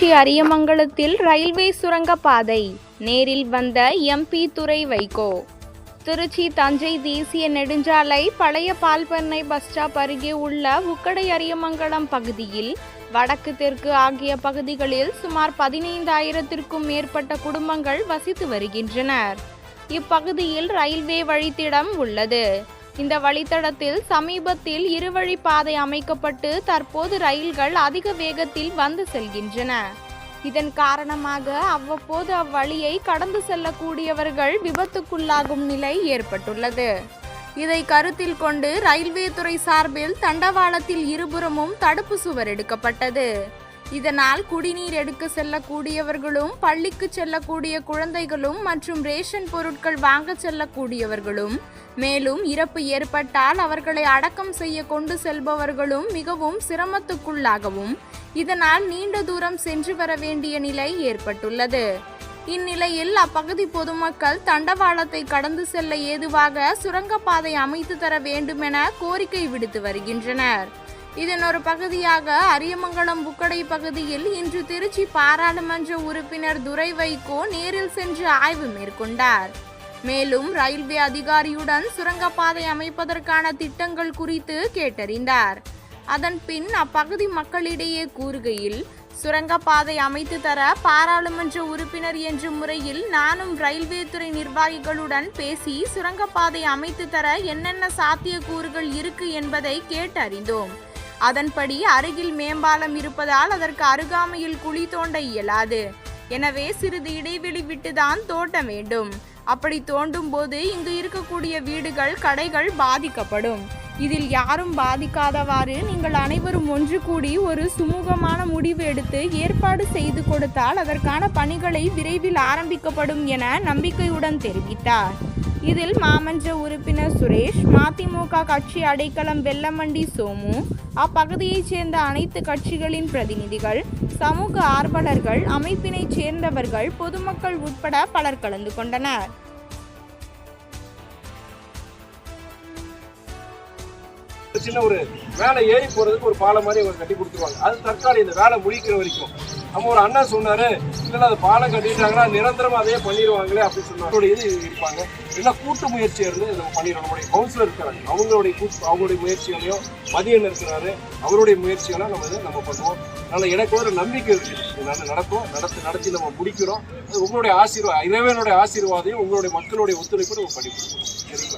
Trichy அரியமங்கலத்தில் railway சுரங்கப்பாதை. நேரில் வந்த எம்பி துறை வைகோ திருச்சி தஞ்சை தேசிய நெடுஞ்சாலை பழைய பால்பண்ணை பஸ் ஸ்டாப் அருகே உள்ள உக்கடை அரியமங்கலம் பகுதியில் வடக்கு தெற்கு ஆகிய பகுதிகளில் சுமார் பதினைந்தாயிரத்திற்கும் மேற்பட்ட குடும்பங்கள் வசித்து வருகின்றனர். இப்பகுதியில் ரயில்வே வழித்திடம் உள்ளது. இந்த வழித்தடத்தில் சமீபத்தில் இருவழி பாதை அமைக்கப்பட்டு தற்போது ரயில்கள் அதிக வேகத்தில் வந்து செல்கின்றன. இதன் காரணமாக அவ்வப்போது அவ்வழியை கடந்து செல்லக்கூடியவர்கள் விபத்துக்குள்ளாகும் நிலை ஏற்பட்டுள்ளது. இதை கருத்தில் கொண்டு ரயில்வே துறை சார்பில் தண்டவாளத்தில் இருபுறமும் தடுப்பு சுவர் எடுக்கப்பட்டது. இதனால் குடிநீர் எடுக்க செல்லக்கூடியவர்களும் பள்ளிக்கு செல்லக்கூடிய குழந்தைகளும் மற்றும் ரேஷன் பொருட்கள் வாங்க செல்லக்கூடியவர்களும். மேலும் இறப்பு ஏற்பட்டால் அவர்களை அடக்கம் செய்ய கொண்டு செல்பவர்களும் மிகவும் சிரமத்துக்குள்ளாகவும் இதனால் நீண்ட தூரம் சென்று வர வேண்டிய நிலை ஏற்பட்டுள்ளது. இந்நிலையில் அப்பகுதி பொதுமக்கள் தண்டவாளத்தை கடந்து செல்ல ஏதுவாக சுரங்கப்பாதை அமைத்து தர வேண்டுமென கோரிக்கை விடுத்து வருகின்றனர். இதன் ஒரு பகுதியாக அரியமங்கலம் புக்கடை பகுதியில் இன்று திருச்சி பாராளுமன்ற உறுப்பினர் துரை வைகோ நேரில் சென்று ஆய்வு மேற்கொண்டார். மேலும் ரயில்வே அதிகாரியுடன் சுரங்கப்பாதை அமைப்பதற்கான திட்டங்கள் குறித்து கேட்டறிந்தார். அதன் பின் அப்பகுதி மக்களிடையே கூறுகையில் சுரங்கப்பாதை அமைத்து தர பாராளுமன்ற உறுப்பினர் என்ற முறையில் நானும் ரயில்வே துறை நிர்வாகிகளுடன் பேசி சுரங்கப்பாதை அமைத்து தர என்னென்ன சாத்தியக்கூறுகள் இருக்கு என்பதை கேட்டறிந்தோம். அதன்படி அருகில் மேம்பாலம் இருப்பதால் அதற்கு அருகாமையில் குழி தோண்ட இயலாது. எனவே சிறிது இடைவெளி விட்டுதான் தோட்ட வேண்டும். அப்படி தோண்டும் போது இங்கு இருக்கக்கூடிய வீடுகள் கடைகள் பாதிக்கப்படும். இதில் யாரும் பாதிக்காதவாறு நீங்கள் அனைவரும் ஒன்று கூடி ஒரு சுமூகமான முடிவு எடுத்து ஏற்பாடு செய்து கொடுத்தால் அதற்கான பணிகளை விரைவில் ஆரம்பிக்கப்படும் என நம்பிக்கையுடன் தெரிவித்தார். இதில் மாமன்ற உறுப்பினர் சுரேஷ் மதிமுக கட்சி அடைக்கலம் வெள்ளமண்டி சோமு அப்பகுதியைச் சேர்ந்த அனைத்து கட்சிகளின் பிரதிநிதிகள் சமூக ஆர்வலர்கள் அமைப்பினைச் சேர்ந்தவர்கள் பொதுமக்கள் உட்பட பலர் கலந்து கொண்டனர். ஒரு சின்ன ஒரு வேலை ஏறி போகிறதுக்கு ஒரு பாலம் மாதிரி அவங்க கட்டி கொடுத்துருவாங்க. அது தற்காலிக இந்த வேலை முடிக்கிற வரைக்கும். நம்ம ஒரு அண்ணா சொன்னார் இல்லைன்னா அது பாலம் கட்டிட்டாங்கன்னா நிரந்தரமாக அதே பண்ணிடுவாங்களே அப்படின்னு சொன்னாங்க இது இருப்பாங்க. இல்லை கூட்டு முயற்சி இருந்து நம்ம பண்ணிடுவோம் நம்முடைய கவுன்சிலர் இருக்கிறாங்க அவங்களுடைய கூட்டு அவங்களுடைய முயற்சிகளையும் மதியம் இருக்கிறாரு. அவருடைய முயற்சிகளாம் நம்ம இதை நம்ம பண்ணுவோம். அதனால் எனக்கு ஒரு நம்பிக்கை இருக்குது நல்லா நடக்கும். நடத்தி நடத்தி நம்ம முடிக்கிறோம். அது உங்களுடைய ஆசீர்வாதம் இறைவனுடைய ஆசீர்வாதையும் உங்களுடைய மக்களுடைய ஒத்துழைப்பு நம்ம பண்ணி கொடுக்கணும்